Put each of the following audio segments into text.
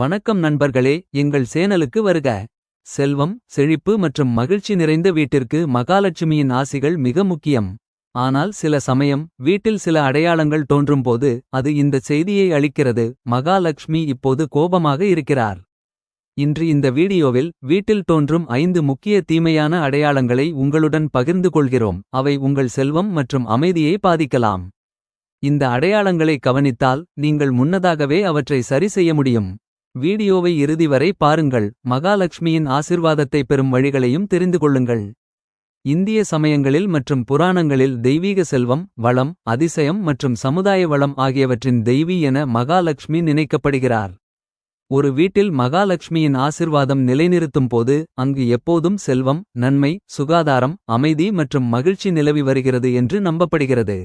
வணக்கம் நண்பர்களே எங்கள் சேனலுக்கு வருக. செல்வம் செழிப்பு மற்றும் மகிழ்ச்சி நிறைந்த வீட்டிற்கு மகாலட்சுமியின் ஆசிகள் மிக முக்கியம். ஆனால் சில சமயம் வீட்டில் சில அடையாளங்கள் தோன்றும்போது அது இந்த செய்தியை அளிக்கிறது மகாலட்சுமி இப்போது கோபமாக இருக்கிறார். இன்று இந்த வீடியோவில் வீட்டில் தோன்றும் ஐந்து முக்கிய தீமையான அடையாளங்களை உங்களுடன் பகிர்ந்து கொள்கிறோம். அவை உங்கள் செல்வம் மற்றும் அமைதியை பாதிக்கலாம். இந்த அடையாளங்களை கவனித்தால் நீங்கள் முன்னதாகவே அவற்றை சரி செய்ய முடியும். வீடியோவை இறுதி வரை பாருங்கள். மகாலட்சுமியின் ஆசிர்வாதத்தை பெறும் வழிகளையும் தெரிந்து கொள்ளுங்கள். இந்திய சமயங்களில் மற்றும் புராணங்களில் தெய்வீக செல்வம் வளம் அதிசயம் மற்றும் சமுதாய வளம் ஆகியவற்றின் தெய்வி என மகாலட்சுமி நினைக்கப்படுகிறார். ஒரு வீட்டில் மகாலட்சுமியின் ஆசிர்வாதம் நிலைநிறுத்தும் போது அங்கு எப்போதும் செல்வம் நன்மை சுகாதாரம் அமைதி மற்றும் மகிழ்ச்சி நிலவி வருகிறது என்று நம்பப்படுகிறது.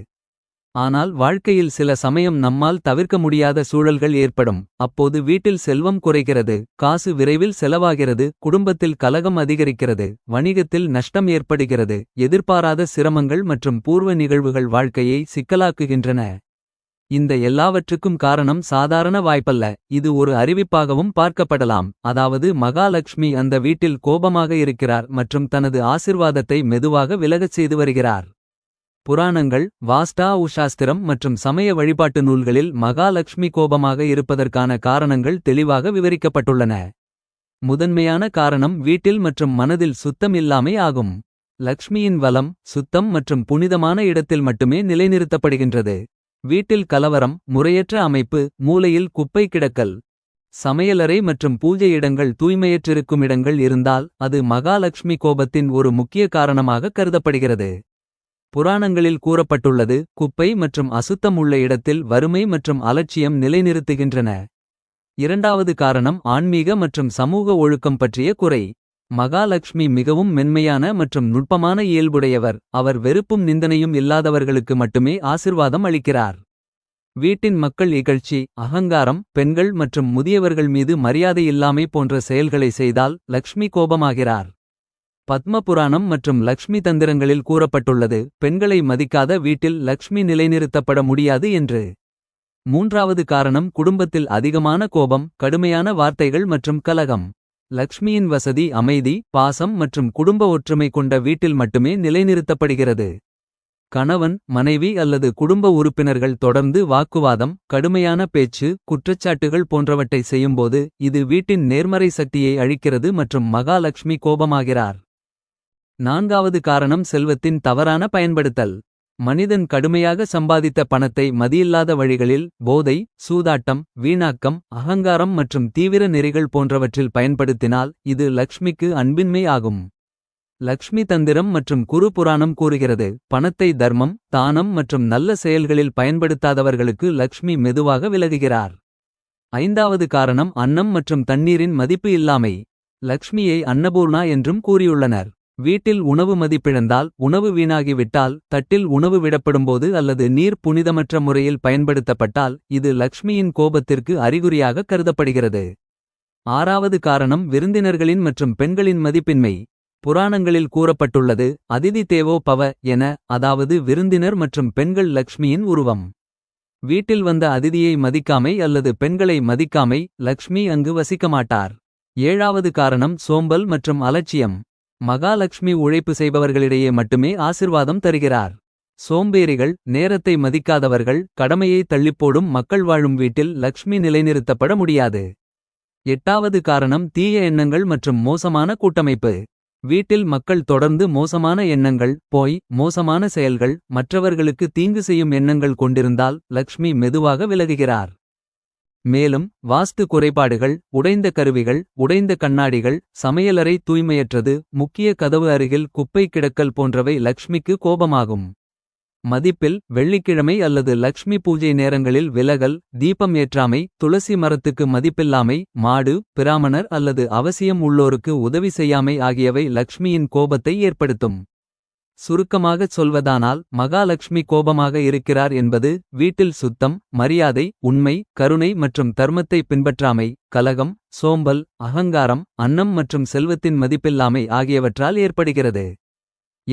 ஆனால் வாழ்க்கையில் சில சமயம் நம்மால் தவிர்க்க முடியாத சூழல்கள் ஏற்படும். அப்போது வீட்டில் செல்வம் குறைகிறது காசு விரைவில் செலவாகிறது குடும்பத்தில் கலகம் அதிகரிக்கிறது வணிகத்தில் நஷ்டம் ஏற்படுகிறது எதிர்பாராத சிரமங்கள் மற்றும் பூர்வ நிகழ்வுகள் வாழ்க்கையை சிக்கலாக்குகின்றன. இந்த எல்லாவற்றுக்கும் காரணம் சாதாரண வாய்ப்பல்ல இது ஒரு அறிவிப்பாகவும் பார்க்கப்படலாம். அதாவது மகாலட்சுமி அந்த வீட்டில் கோபமாக இருக்கிறார் மற்றும் தனது ஆசிர்வாதத்தை மெதுவாக விலகச் செய்து வருகிறார். புராணங்கள் வாஸ்டா உஷாஸ்திரம் மற்றும் சமய வழிபாட்டு நூல்களில் மகாலட்சுமி கோபமாக இருப்பதற்கான காரணங்கள் தெளிவாக விவரிக்கப்பட்டுள்ளன. முதன்மையான காரணம் வீட்டில் மற்றும் மனதில் சுத்தம் இல்லாமை ஆகும். லக்ஷ்மியின் வலம் சுத்தம் மற்றும் புனிதமான இடத்தில் மட்டுமே நிலைநிறுத்தப்படுகின்றது. வீட்டில் கலவரம் முறையற்ற அமைப்பு மூலையில் குப்பை கிடக்கல் சமையலறை மற்றும் பூஜை இடங்கள் தூய்மையற்றிருக்கும் இடங்கள் இருந்தால் அது மகாலட்சுமி கோபத்தின் ஒரு முக்கிய காரணமாக கருதப்படுகிறது. புராணங்களில் கூறப்பட்டுள்ளது குப்பை மற்றும் அசுத்தம் உள்ள இடத்தில் வறுமை மற்றும் அலட்சியம் நிலைநிறுத்துகின்றன. இரண்டாவது காரணம் ஆன்மீக மற்றும் சமூக ஒழுக்கம் பற்றிய குறை. மகாலட்சுமி மிகவும் மென்மையான மற்றும் நுட்பமான இயல்புடையவர். அவர் வெறுப்பும் நிந்தனையும் இல்லாதவர்களுக்கு மட்டுமே ஆசிர்வாதம் அளிக்கிறார். வீட்டின் மக்கள் இகழ்ச்சி அகங்காரம் பெண்கள் மற்றும் முதியவர்கள் மீது மரியாதை இல்லாமை போன்ற செயல்களை செய்தால் லக்ஷ்மி கோபமாகிறார். பத்ம புராணம் மற்றும் லக்ஷ்மி தந்திரங்களில் கூறப்பட்டுள்ளது. பெண்களை மதிக்காத வீட்டில் லக்ஷ்மி நிலைநிறுத்தப்பட முடியாது என்று. மூன்றாவது காரணம் குடும்பத்தில் அதிகமான கோபம் கடுமையான வார்த்தைகள் மற்றும் கலகம். லக்ஷ்மியின் வசதி அமைதி பாசம் மற்றும் குடும்ப ஒற்றுமை கொண்ட வீட்டில் மட்டுமே நிலைநிறுத்தப்படுகிறது. கணவன் மனைவி அல்லது குடும்ப உறுப்பினர்கள் தொடர்ந்து வாக்குவாதம் கடுமையான பேச்சு குற்றச்சாட்டுகள் போன்றவற்றை செய்யும்போது இது வீட்டின் நேர்மறை சக்தியை அழிக்கிறது மற்றும் மகாலட்சுமி கோபமாகிறார். நான்காவது காரணம் செல்வத்தின் தவறான பயன்படுத்தல். மனிதன் கடுமையாக சம்பாதித்த பணத்தை மதியில்லாத வழிகளில் போதை சூதாட்டம் வீணாக்கம் அகங்காரம் மற்றும் தீவிர நெறிகள் போன்றவற்றில் பயன்படுத்தினால் இது லக்ஷ்மிக்கு அன்பின்மை ஆகும். லக்ஷ்மி தந்திரம் மற்றும் குரு புராணம் கூறுகிறது பணத்தை தர்மம் தானம் மற்றும் நல்ல செயல்களில் பயன்படுத்தாதவர்களுக்கு லக்ஷ்மி மெதுவாக விலகுகிறார். ஐந்தாவது காரணம் அன்னம் மற்றும் தண்ணீரின் மதிப்பு இல்லாமை. லக்ஷ்மியை அன்னபூர்ணா என்றும் கூறியுள்ளனர். வீட்டில் உணவு மதிப்பிழந்தால் உணவு வீணாகிவிட்டால் தட்டில் உணவு விடப்படும்போது அல்லது நீர் புனிதமற்ற முறையில் பயன்படுத்தப்பட்டால் இது லக்ஷ்மியின் கோபத்திற்கு அறிகுறியாக கருதப்படுகிறது. ஆறாவது காரணம் விருந்தினர்களின் மற்றும் பெண்களின் மதிப்பின்மை. புராணங்களில் கூறப்பட்டுள்ளது அதிதி தேவோ பவ என அதாவது விருந்தினர் மற்றும் பெண்கள் லக்ஷ்மியின் உருவம். வீட்டில் வந்த அதிதியை மதிக்காமை அல்லது பெண்களை மதிக்காமை லக்ஷ்மி அங்கு வசிக்கமாட்டார். ஏழாவது காரணம் சோம்பல் மற்றும் அலட்சியம். மகாலட்சுமி உழைப்பு செய்பவர்களிடையே மட்டுமே ஆசிர்வாதம் தருகிறார். சோம்பேறிகள் நேரத்தை மதிக்காதவர்கள் கடமையை தள்ளிப்போடும் மக்கள் வாழும் வீட்டில் லக்ஷ்மி நிலைநிறுத்தப்பட முடியாது. எட்டாவது காரணம் தீய எண்ணங்கள் மற்றும் மோசமான கூட்டமைப்பு. வீட்டில் மக்கள் தொடர்ந்து மோசமான எண்ணங்கள் போய் மோசமான செயல்கள் மற்றவர்களுக்கு தீங்கு செய்யும் எண்ணங்கள் கொண்டிருந்தால் லக்ஷ்மி மெதுவாக விலகுகிறார். மேலும் வாஸ்து குறைபாடுகள் உடைந்த கருவிகள் உடைந்த கண்ணாடிகள் சமையலறை தூய்மையற்றது முக்கிய கதவு அருகில் குப்பை கிடக்கல் போன்றவை லக்ஷ்மிக்கு கோபமாகும். மதிப்பில் வெள்ளிக்கிழமை அல்லது லக்ஷ்மி பூஜை நேரங்களில் விலகல் தீபம் ஏற்றாமை துளசி மரத்துக்கு மதிப்பில்லாமை மாடு பிராமணர் அல்லது அவசியம் உள்ளோருக்கு உதவி செய்யாமை ஆகியவை லக்ஷ்மியின் கோபத்தை ஏற்படுத்தும். சுருக்கமாகச் சொல்வதானால் மகாலட்சுமி கோபமாக இருக்கிறார் என்பது வீட்டில் சுத்தம் மரியாதை உண்மை கருணை மற்றும் தர்மத்தை பின்பற்றாமை கலகம் சோம்பல் அகங்காரம் அன்னம் மற்றும் செல்வத்தின் மதிப்பில்லாமை ஆகியவற்றால் ஏற்படுகிறது.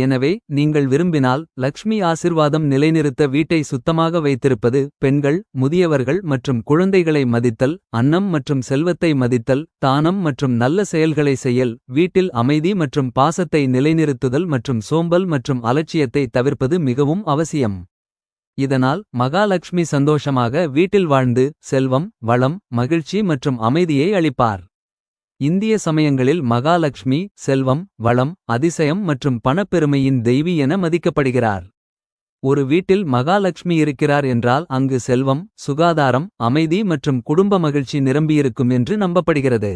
எனவே நீங்கள் விரும்பினால் லக்ஷ்மி ஆசிர்வாதம் நிலைநிறுத்த வீட்டை சுத்தமாக வைத்திருப்பது பெண்கள் முதியவர்கள் மற்றும் குழந்தைகளை மதித்தல் அன்னம் மற்றும் செல்வத்தை மதித்தல் தானம் மற்றும் நல்ல செயல்களை செய்யல் வீட்டில் அமைதி மற்றும் பாசத்தை நிலைநிறுத்துதல் மற்றும் சோம்பல் மற்றும் அலட்சியத்தை தவிர்ப்பது மிகவும் அவசியம். இதனால் மகாலட்சுமி சந்தோஷமாக வீட்டில் வாழ்ந்து செல்வம் வளம் மகிழ்ச்சி மற்றும் அமைதியை அளிப்பார். இந்திய சமயங்களில் மகாலட்சுமி செல்வம் வளம் அதிசயம் மற்றும் பணப்பெருமையின் தெய்வி என மதிக்கப்படுகிறார். ஒரு வீட்டில் மகாலட்சுமி இருக்கிறார் என்றால் அங்கு செல்வம் சுகாதாரம் அமைதி மற்றும் குடும்ப மகிழ்ச்சி நிரம்பியிருக்கும் என்று நம்பப்படுகிறது.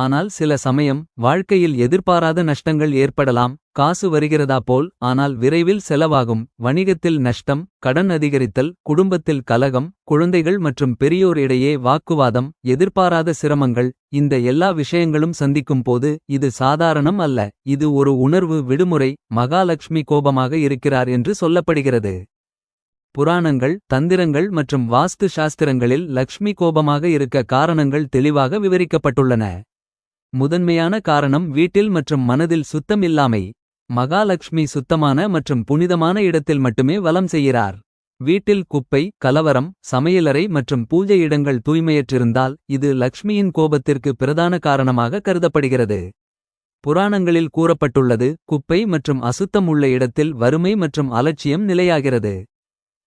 ஆனால் சில சமயம் வாழ்க்கையில் எதிர்பாராத நஷ்டங்கள் ஏற்படலாம். காசு வருகிறதா போல் ஆனால் விரைவில் செலவாகும். வணிகத்தில் நஷ்டம் கடன் அதிகரித்தல் குடும்பத்தில் கலகம் குழந்தைகள் மற்றும் பெரியோர் இடையே வாக்குவாதம் எதிர்பாராத சிரமங்கள் இந்த எல்லா விஷயங்களும் சந்திக்கும் போது இது சாதாரணம் அல்ல. இது ஒரு உணர்வு விடுமுறை மகாலட்சுமி கோபமாக இருக்கிறார் என்று சொல்லப்படுகிறது. புராணங்கள் தந்திரங்கள் மற்றும் வாஸ்து சாஸ்திரங்களில் லக்ஷ்மி கோபமாக இருக்க காரணங்கள் தெளிவாக விவரிக்கப்பட்டுள்ளன. முதன்மையான காரணம் வீட்டில் மற்றும் மனதில் சுத்தம் இல்லாமை. மகாலட்சுமி சுத்தமான மற்றும் புனிதமான இடத்தில் மட்டுமே வலம் செய்கிறார். வீட்டில் குப்பை கலவரம் சமையலறை மற்றும் பூஜை இடங்கள் தூய்மையற்றிருந்தால் இது லக்ஷ்மியின் கோபத்திற்கு பிரதான காரணமாக கருதப்படுகிறது. புராணங்களில் கூறப்பட்டுள்ளது குப்பை மற்றும் அசுத்தம் உள்ள இடத்தில் வறுமை மற்றும் அலட்சியம் நிலையாகிறது.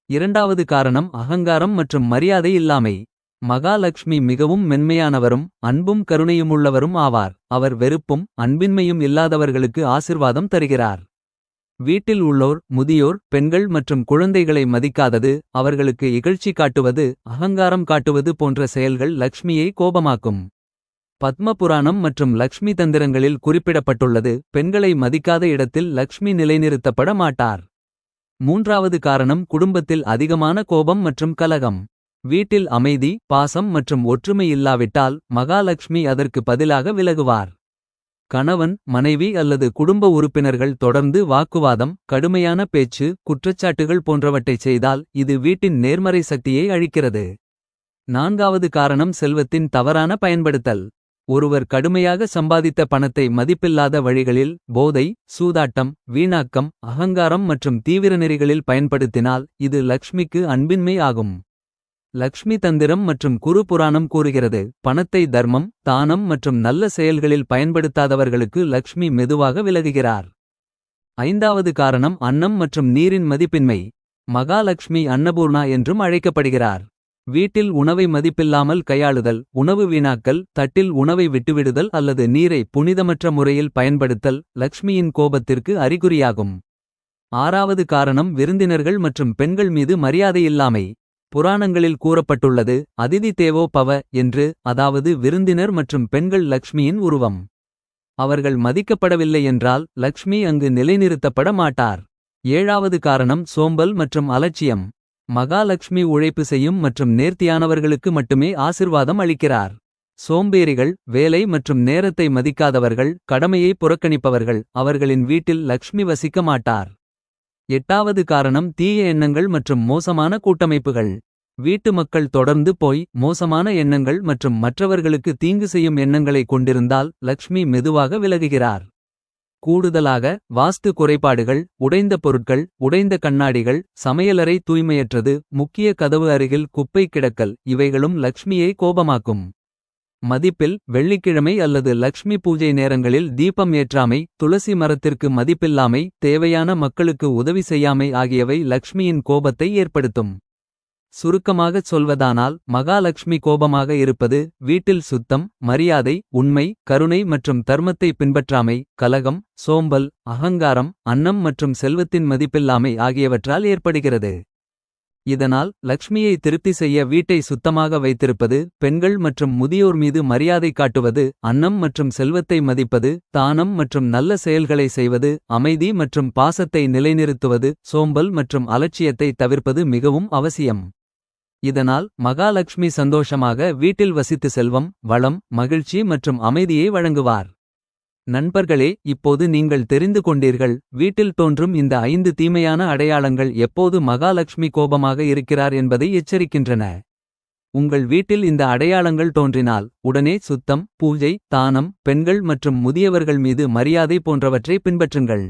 இரண்டாவது காரணம் அகங்காரம் மற்றும் மரியாதை இல்லாமை. மகாலட்சுமி மிகவும் மென்மையானவரும் அன்பும் கருணையுமுள்ளவரும் ஆவார். அவர் வெறுப்பும் அன்பின்மையும் இல்லாதவர்களுக்கு ஆசிர்வாதம் தருகிறார். வீட்டில் உள்ளோர் முதியோர் பெண்கள் மற்றும் குழந்தைகளை மதிக்காதது அவர்களுக்கு இகழ்ச்சி காட்டுவது அகங்காரம் காட்டுவது போன்ற செயல்கள் லக்ஷ்மியை கோபமாக்கும். பத்ம புராணம் மற்றும் லக்ஷ்மி தந்திரங்களில் குறிப்பிடப்பட்டுள்ளது பெண்களை மதிக்காத இடத்தில் லக்ஷ்மி நிலைநிறுத்தப்பட மாட்டார். மூன்றாவது காரணம் குடும்பத்தில் அதிகமான கோபம் மற்றும் கலகம். வீட்டில் அமைதி பாசம் மற்றும் ஒற்றுமை இல்லாவிட்டால் மகாலட்சுமி அதற்கு பதிலாக விலகுவார். கணவன் மனைவி அல்லது குடும்ப உறுப்பினர்கள் தொடர்ந்து வாக்குவாதம் கடுமையான பேச்சு குற்றச்சாட்டுகள் போன்றவற்றைச் செய்தால் இது வீட்டின் நேர்மறை சக்தியை அழிக்கிறது. நான்காவது காரணம் செல்வத்தின் தவறான பயன்படுத்தல். ஒருவர் கடுமையாக சம்பாதித்த பணத்தை மதிப்பில்லாத வழிகளில் போதை சூதாட்டம் வீணாக்கம் அகங்காரம் மற்றும் தீவிர நெறிகளில் பயன்படுத்தினால் இது லக்ஷ்மிக்கு அன்பின்மை ஆகும். லக்ஷ்மி தந்திரம் மற்றும் குரு புராணம் கூறுகிறது. பணத்தை தர்மம் தானம் மற்றும் நல்ல செயல்களில் பயன்படுத்தாதவர்களுக்கு லக்ஷ்மி மெதுவாக விலகுகிறார். ஐந்தாவது காரணம் அன்னம் மற்றும் நீரின் மதிப்பின்மை. மகாலட்சுமி அன்னபூர்ணா என்றும் அழைக்கப்படுகிறார். வீட்டில் உணவை மதிப்பில்லாமல் கையாளுதல் உணவு வீணாக்கல் தட்டில் உணவை விட்டுவிடுதல் அல்லது நீரை புனிதமற்ற முறையில் பயன்படுத்தல் லக்ஷ்மியின் கோபத்திற்கு அறிகுறியாகும். ஆறாவது காரணம் விருந்தினர்கள் மற்றும் பெண்கள் மீது மரியாதையில்லாமை புராணங்களில் கூறப்பட்டுள்ளது அதிதி தேவோ பவ என்று அதாவது விருந்தினர் மற்றும் பெண்கள் லக்ஷ்மியின் உருவம். அவர்கள் மதிக்கப்படவில்லை என்றால் லக்ஷ்மி அங்கு நிலைநிறுத்தப்பட மாட்டார். ஏழாவது காரணம் சோம்பல் மற்றும் அலட்சியம். மகாலட்சுமி உழைப்பு செய்யும் மற்றும் நேர்த்தியானவர்களுக்கு மட்டுமே ஆசிர்வாதம் அளிக்கிறார். சோம்பேறிகள் வேலை மற்றும் நேரத்தை மதிக்காதவர்கள் கடமையை புறக்கணிப்பவர்கள் அவர்களின் வீட்டில் லக்ஷ்மி வசிக்க மாட்டார். எட்டாவது காரணம் தீய எண்ணங்கள் மற்றும் மோசமான கூட்டமைப்புகள். வீட்டு மக்கள் தொடர்ந்து போய் மோசமான எண்ணங்கள் மற்றும் மற்றவர்களுக்கு தீங்கு செய்யும் எண்ணங்களை கொண்டிருந்தால் லக்ஷ்மி மெதுவாக விலகுகிறார். கூடுதலாக வாஸ்து குறைபாடுகள் உடைந்த பொருட்கள் உடைந்த கண்ணாடிகள் சமையலறை தூய்மையற்றது முக்கிய கதவு அருகில் குப்பை கிடக்கல் இவைகளும் லக்ஷ்மியை கோபமாக்கும். மதிப்பில் வெள்ளிக்கிழமை அல்லது லக்ஷ்மி பூஜை நேரங்களில் தீபம் ஏற்றாமை துளசி மரத்திற்கு மதிப்பில்லாமை தேவையான மக்களுக்கு உதவி செய்யாமை ஆகியவை லக்ஷ்மியின் கோபத்தை ஏற்படுத்தும். சுருக்கமாகச் சொல்வதானால் மகாலட்சுமி கோபமாக இருப்பது வீட்டில் சுத்தம் மரியாதை உண்மை கருணை மற்றும் தர்மத்தை பின்பற்றாமை கலகம் சோம்பல் அகங்காரம் அன்னம் மற்றும் செல்வத்தின் மதிப்பில்லாமை ஆகியவற்றால் ஏற்படுகிறது. இதனால் லக்ஷ்மியை திருப்தி செய்ய வீட்டை சுத்தமாக வைத்திருப்பது பெண்கள் மற்றும் முதியோர் மீது மரியாதை காட்டுவது அன்னம் மற்றும் செல்வத்தை மதிப்பது தானம் மற்றும் நல்ல செயல்களை செய்வது அமைதி மற்றும் பாசத்தை நிலைநிறுத்துவது சோம்பல் மற்றும் அலட்சியத்தை தவிர்ப்பது மிகவும் அவசியம். இதனால் மகாலட்சுமி சந்தோஷமாக வீட்டில் வசித்து செல்வம் வளம் மகிழ்ச்சி மற்றும் அமைதியை வழங்குவார். நண்பர்களே இப்போது நீங்கள் தெரிந்து கொண்டீர்கள் வீட்டில் தோன்றும் இந்த ஐந்து தீமையான அடையாளங்கள் எப்போது மகாலட்சுமி கோபமாக இருக்கிறார் என்பதை எச்சரிக்கின்றன. உங்கள் வீட்டில் இந்த அடையாளங்கள் தோன்றினால் உடனே சுத்தம் பூஜை தானம் பெண்கள் மற்றும் முதியவர்கள் மீது மரியாதை போன்றவற்றை பின்பற்றுங்கள்.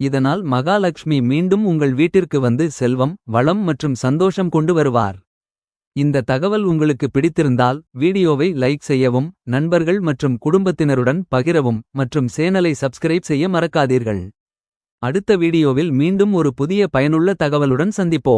இதனால் மகாலட்சுமி மீண்டும் உங்கள் வீட்டிற்கு வந்து செல்வம் வளம் மற்றும் சந்தோஷம் கொண்டு வருவார். இந்த தகவல் உங்களுக்கு பிடித்திருந்தால் வீடியோவை லைக் செய்யவும் நண்பர்கள் மற்றும் குடும்பத்தினருடன் பகிரவும் மற்றும் சேனலை சப்ஸ்கிரைப் செய்ய மறக்காதீர்கள். அடுத்த வீடியோவில் மீண்டும் ஒரு புதிய பயனுள்ள தகவலுடன் சந்திப்போம்.